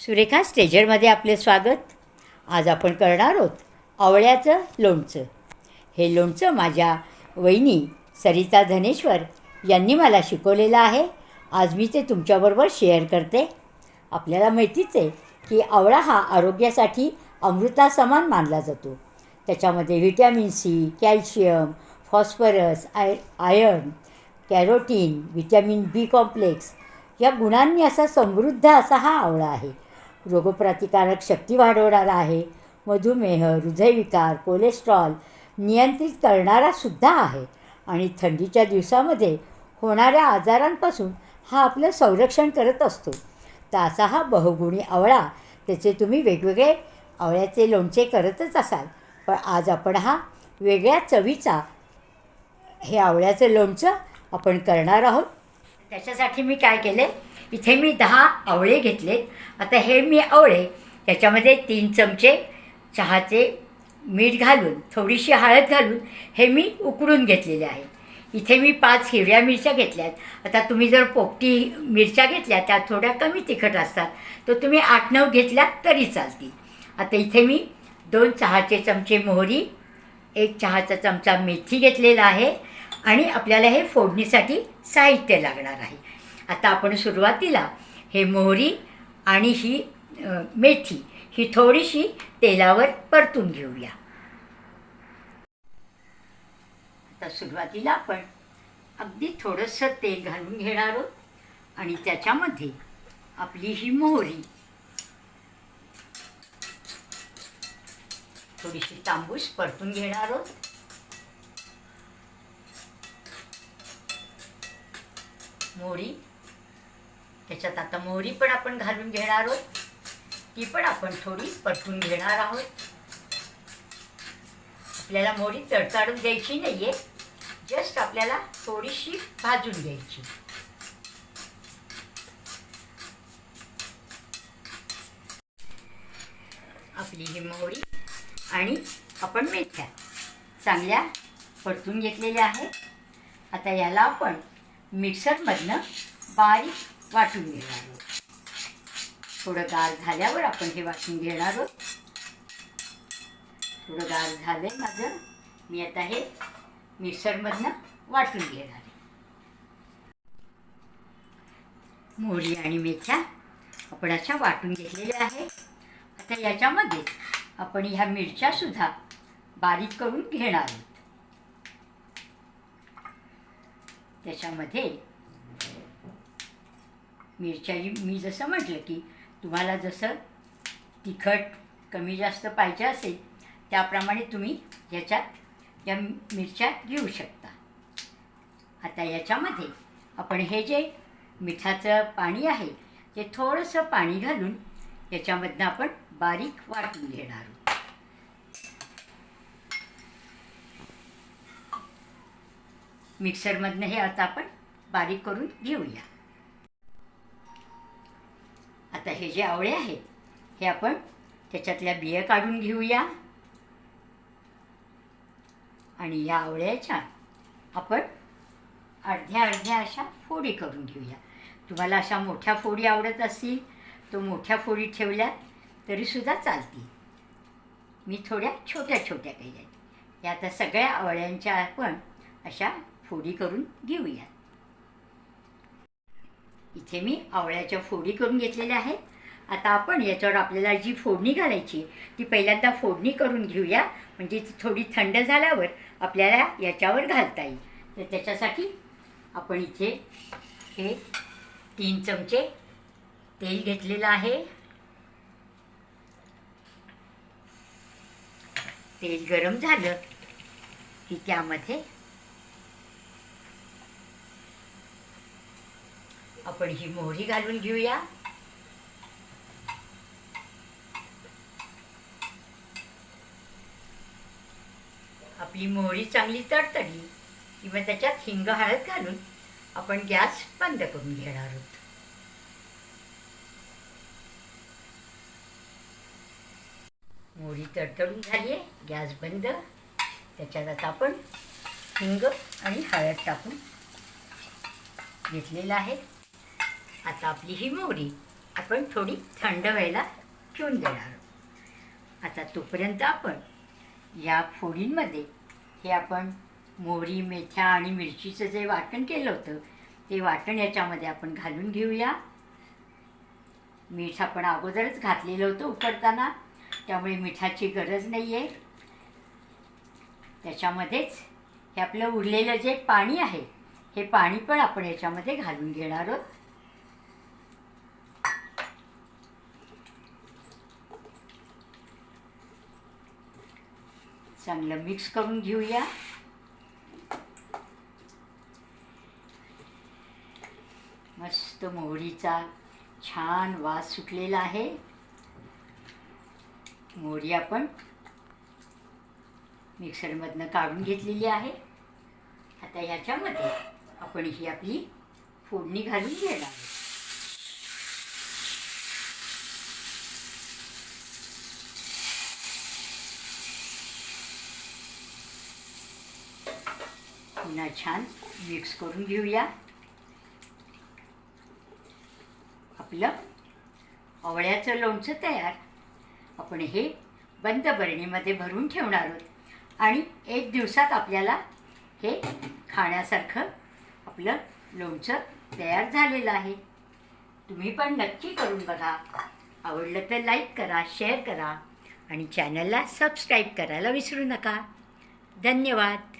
सुरेखा स्टेजरमध्ये आपले स्वागत. आज आपण करणार आहोत आवळ्याचं लोणचं. हे लोणचं माझ्या वहिनी सरिता धनेश्वर यांनी मला शिकवलेलं आहे. आज मी ते तुमच्याबरोबर शेअर करते. आपल्याला माहितीच आहे की आवळा हा आरोग्यासाठी अमृतासमान मानला जातो. त्याच्यामध्ये vitamin C calcium phosphorus I iron carotene vitamin B complex या गुणांनी असा समृद्ध असा हा आवळा आहे. रोगप्रतिकारक शक्ती वाढवणारा आहे. मधुमेह हृदयविकार कोलेस्ट्रॉल नियंत्रित करणारा सुद्धा आहे. आणि थंडीच्या दिवसामध्ये होणाऱ्या आजारांपासून हा आपलं संरक्षण करत असतो. तासा हा बहुगुणी आवळा त्याचे तुम्ही वेगवेगळे आवळ्याचे लोणचे करतच असाल. पण आज आपण हा वेगळ्या चवीचा हे आवळ्याचं लोणचं आपण करणार आहोत. त्याच्यासाठी मी काय केले? इथे मी दहा आवळे घेतले आता हे मी आवळे त्याच्यामध्ये तीन चमचे चहाचे मीठ घालून थोडीशी हळद घालून हे मी उकडून घेतलेले आहे. इथे मी पाच हिरव्या मिरच्या घेतल्यात. आता तुम्ही जर पोपटी मिरच्या घेतल्या त्या थोड्या कमी तिखट असतात. तर तुम्ही आठ नऊ घेतल्यात तरी चालतील. आता इथे मी दोन चहाचे चमचे मोहरी एक चहाचा चमचा मेथी घेतलेला आहे आणि आपल्याला हे फोडणीसाठी साहित्य लागणार आहे. आता आपण सुरुवातीला हे मोहरी आणि ही मेथी ही थोडीशी तेलावर परतून घेऊया. आता सुरुवातीला आपण अगदी थोडंसं तेल घालून घेणार आहोत आणि त्याच्यामध्ये आपली ही मोहरी. थोडीशी तांबूस परतून घेणार आहोत. मोहरी त्याच्यात आता मोहरी पण आपण घालून घेणार आहोत. ती पण आपण थोडी परतून घेणार आहोत. आपल्याला मोहरी तडताडून द्यायची नाही आहे जस्ट आपल्याला थोडीशी भाजून घ्यायची. आपली ही मोहरी आणि आपण मेथ्या चांगल्या परतून घेतलेल्या आहेत. आता याला आपण मिक्सरमधनं बारीक वाटून घेणार आहोत. थोडं गार झाल्यावर आपण हे वाटून घेणार आहोत. थोडं गार झालं आहे माझं. मी आता हे मिक्सरमधनं वाटून घेणार आहे. मोहरी आणि मेथ्या आपण अशा वाटून घेतलेल्या आहे आता याच्यामध्ये आपण ह्या मिरच्यासुद्धा बारीक करून घेणार आहोत. त्याच्यामध्ये मिरच्याही मी जसं म्हटलं की तुम्हाला जसं तिखट कमी जास्त पाहिजे असेल त्याप्रमाणे तुम्ही याच्यात या मिरच्या घेऊ शकता. आता याच्यामध्ये आपण हे जे मिठाचं पाणी आहे ते थोडंसं पाणी घालून याच्यामधनं आपण बारीक वाटून घेणार आहोत. मिक्सरमधनं हे आता आपण बारीक करून घेऊया. आता हे जे आवळे आहेत हे आपण त्याच्यातल्या बिया काढून घेऊया. आणि या आवळ्याच्या आपण अर्ध्या अर्ध्या अशा फोडी करून घेऊया. तुम्हाला अशा मोठ्या फोडी आवडत असतील तो मोठ्या फोडी ठेवल्या तरीसुद्धा चालतील. मी थोड्या छोट्या छोट्या केल्या या आता सगळ्या आवळ्यांच्या आपण अशा फोडी करून घेऊयात. इथे मी आवळ्याच्या फोडी करून घेतलेल्या आहेत. आता आपण याच्यावर आपल्याला जी फोडणी घालायची ती पहिल्यांदा फोडणी करून घेऊया. म्हणजे ती थोडी थंड झाल्यावर आपल्याला याच्यावर घालता येईल. तर त्याच्यासाठी आपण इथे हे तीन चमचे तेल घेतलेलं आहे. तेल गरम झालं की त्यामध्ये आपण ही मोहरी घालून घेऊया. आपली मोहरी चांगली तडतडली किंवा त्याच्यात हिंग हळद घालून आपण गॅस बंद करून घेणार आहोत. मोहरी तडतडून झाली आहे गॅस बंद. त्याच्यात आता आपण हिंग आणि हळद टाकून घेतलेलं आहे. आता आपली ही मोहरी आपण थोडी थंड व्हायला ठेवून देणार आहोत. आता तोपर्यंत आपण या फोडींमध्ये हे आपण मोहरी मेथ्या आणि मिरचीचं जे वाटण केलं होतं ते वाटण याच्यामध्ये आपण घालून घेऊया. मीठ आपण अगोदरच घातलेलं होतं उकडताना त्यामुळे मिठाची गरज नाही आहे त्याच्यामध्येच हे आपलं उरलेलं जे पाणी आहे हे पाणी पण आपण याच्यामध्ये घालून घेणार आहोत. चांगलं मिक्स करून घेऊया. मस्त मोहरीचा छान वास सुटलेला आहे. मोहरी आपण मिक्सरमधनं काढून घेतलेली आहे. आता ह्याच्यामध्ये आपण ही आपली फोडणी घालून घेणार आहोत. पुन्हा छान मिक्स करून घेऊया. आपलं आवळ्याचं लोणचं तयार. आपण हे बंद बरणीमध्ये भरून ठेवणार आहोत. आणि एक दिवसात आपल्याला हे खाण्यासारखं आपलं लोणचं तयार झालेलं आहे. तुम्ही पण नक्की करून बघा. आवडलं तर लाईक करा शेअर करा आणि चॅनलला सबस्क्राईब करायला विसरू नका. धन्यवाद.